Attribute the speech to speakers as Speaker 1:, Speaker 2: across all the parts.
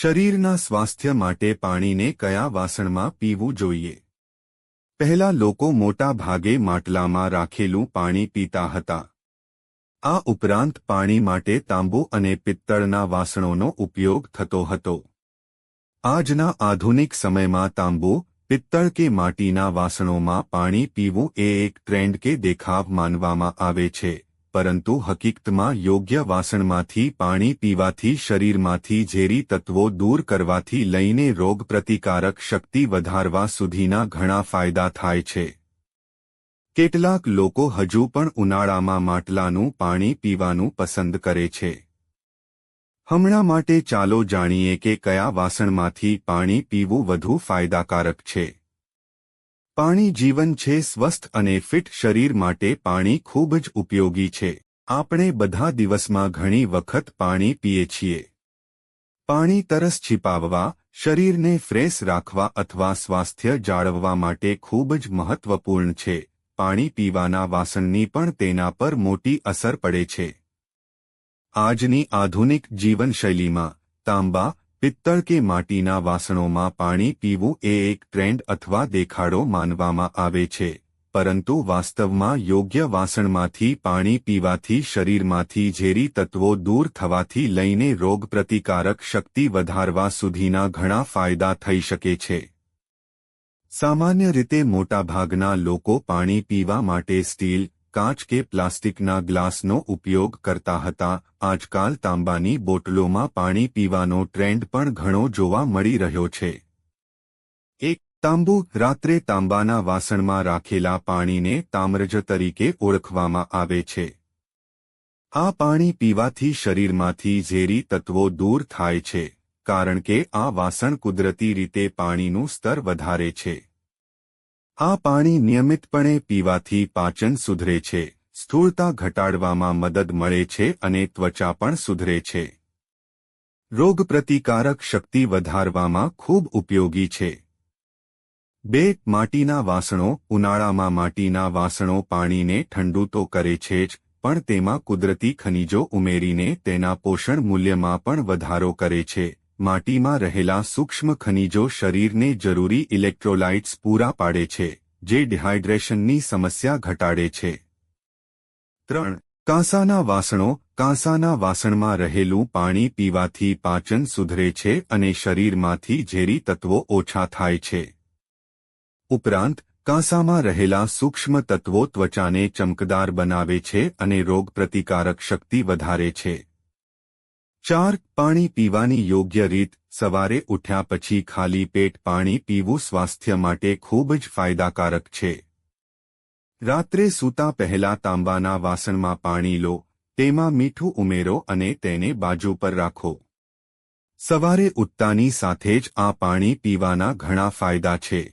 Speaker 1: શરીરના સ્વાસ્થ્ય માટે પાણીને કયા વાસણમાં પીવું જોઈએ? પહેલા લોકો મોટા ભાગે માટલામાં રાખેલું પાણી પીતા હતા. આ ઉપરાંત પાણી માટે તાંબુ અને પિત્તળના વાસણોનો ઉપયોગ થતો હતો. આજના આધુનિક સમયમાં તાંબુ, પિત્તળ કે માટીના વાસણોમાં પાણી પીવું એ એક ટ્રેન્ડ કે દેખાવ માનવામાં આવે છે. પરંતુ હકીકતમાં યોગ્ય વાસણમાંથી પાણી પીવાથી શરીરમાંથી ઝેરી તત્વો દૂર કરવાથી લઈને રોગપ્રતિકારક શક્તિ વધારવા સુધીના ઘણા ફાયદા થાય છે. કેટલાક લોકો હજુ પણ ઉનાળામાં માટલાનું પાણી પીવાનું પસંદ કરે છે. હમણાં માટે ચાલો જાણીએ કે કયા વાસણમાંથી પાણી પીવું વધુ ફાયદાકારક છે. પાણી જીવન છે સ્વસ્થ અને ફિટ શરીર માટે પાણી ખૂબ જ ઉપયોગી છે. આપણે બધા દિવસમાં ઘણી વખત પાણી પીએ છીએ. પાણી તરસ છીપાવવા, શરીરને ફ્રેશ રાખવા અથવા સ્વાસ્થ્ય જાળવવા માટે ખૂબ જ મહત્વપૂર્ણ છે. પાણી પીવાના વાસણની પણ તેના પર મોટી અસર પડે છે. આજની આધુનિક જીવનશૈલીમાં તાંબા પિત્તળ કે માટીના વાસણોમાં પાણી પીવું એ એક ટ્રેન્ડ અથવા દેખાડો માનવામાં આવે છે, પરંતુ વાસ્તવમાં યોગ્ય વાસણમાંથી પાણી પીવાથી શરીરમાંથી ઝેરી તત્વો દૂર થવાથી લઈને રોગપ્રતિકારક શક્તિ વધારવા સુધીના ઘણા ફાયદા થઈ શકે છે. સામાન્ય રીતે મોટાભાગના લોકો પાણી પીવા માટે સ્ટીલ કાચ કે પ્લાસ્ટિકના ગ્લાસનો ઉપયોગ કરતા હતા. આજકાલ તાંબાની બોટલોમાં પાણી પીવાનો ટ્રેન્ડ પણ ઘણો જોવા મળી રહ્યો છે. એક તાંબુ રાત્રે તાંબાના વાસણમાં રાખેલા પાણીને તામ્રજ તરીકે ઓળખવામાં આવે છે. આ પાણી પીવાથી શરીરમાંથી ઝેરી તત્વો દૂર થાય છે, કારણ કે આ વાસણ કુદરતી રીતે પાણીનું સ્તર વધારે છે. આ પાણી નિયમિતપણે પીવાથી પાચન સુધરે છે, સ્થૂળતા ઘટાડવામાં મદદ મળે છે અને ત્વચા પણ સુધરે છે. રોગપ્રતિકારક શક્તિ વધારવામાં ખૂબ ઉપયોગી છે. બે માટીના વાસણો, ઉનાળામાં માટીના વાસણો પાણીને ઠંડુ તો કરે છે જ, પણ તેમાં કુદરતી ખનિજો ઉમેરીને તેના પોષણ મૂલ્યમાં પણ વધારો કરે છે. માટીમાં રહેલા સૂક્ષ્મ ખનિજો શરીરને જરૂરી ઇલેક્ટ્રોલાઇટ્સ પૂરા પાડે છે, જે ડિહાઇડ્રેશનની સમસ્યા ઘટાડે છે. ત્રણ, કાંસાના વાસણો, કાંસાના વાસણમાં રહેલું પાણી પીવાથી પાચન સુધરે છે અને શરીરમાંથી ઝેરી તત્વો ઓછા થાય છે. ઉપરાંત, કાંસામાં રહેલા સૂક્ષ્મ તત્વો ત્વચાને ચમકદાર બનાવે છે અને રોગપ્રતિકારક શક્તિ વધારે છે. ચાર પાણી પીવાની યોગ્ય રીત, સવારે ઉઠ્યા પછી ખાલી પેટ પાણી પીવું સ્વાસ્થ્ય માટે ખૂબ જ ફાયદાકારક છે. રાત્રે સૂતા પહેલા તાંબાના વાસણમાં પાણી લો, તેમાં મીઠું ઉમેરો અને તેને બાજુ પર રાખો. સવારે ઉઠતાની સાથે જ આ પાણી પીવાના ઘણા ફાયદા છે.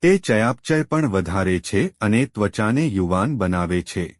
Speaker 1: તે ચયાપચય પણ વધારે છે અને ત્વચાને યુવાન બનાવે છે.